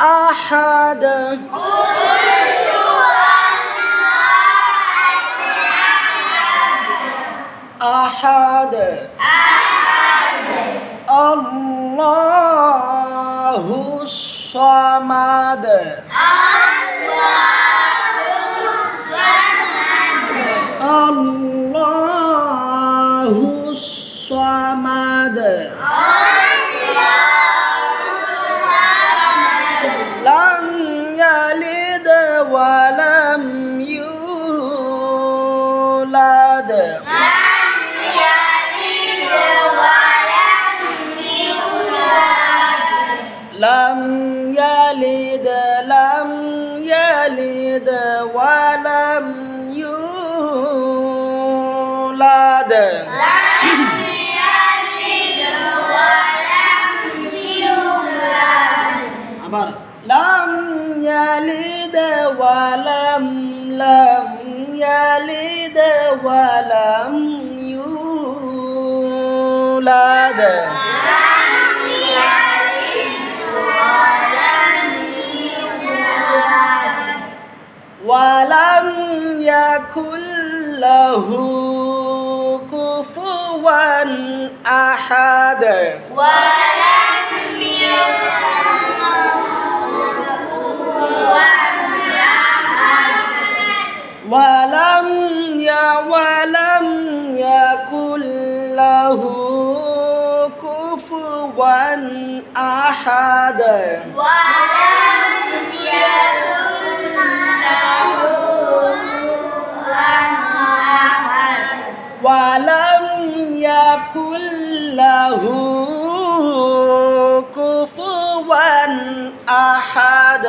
أحد. أحد. الله الصمد. الله الصمد. يلد لم يلد ولم يولد আবার لم يلد ولم لم يلد ولم يولد يكن له كفوا أحد ولم ي ولم يكن له كفوا أحد ولم কুল্লাহু কুফুয়ান আহাদ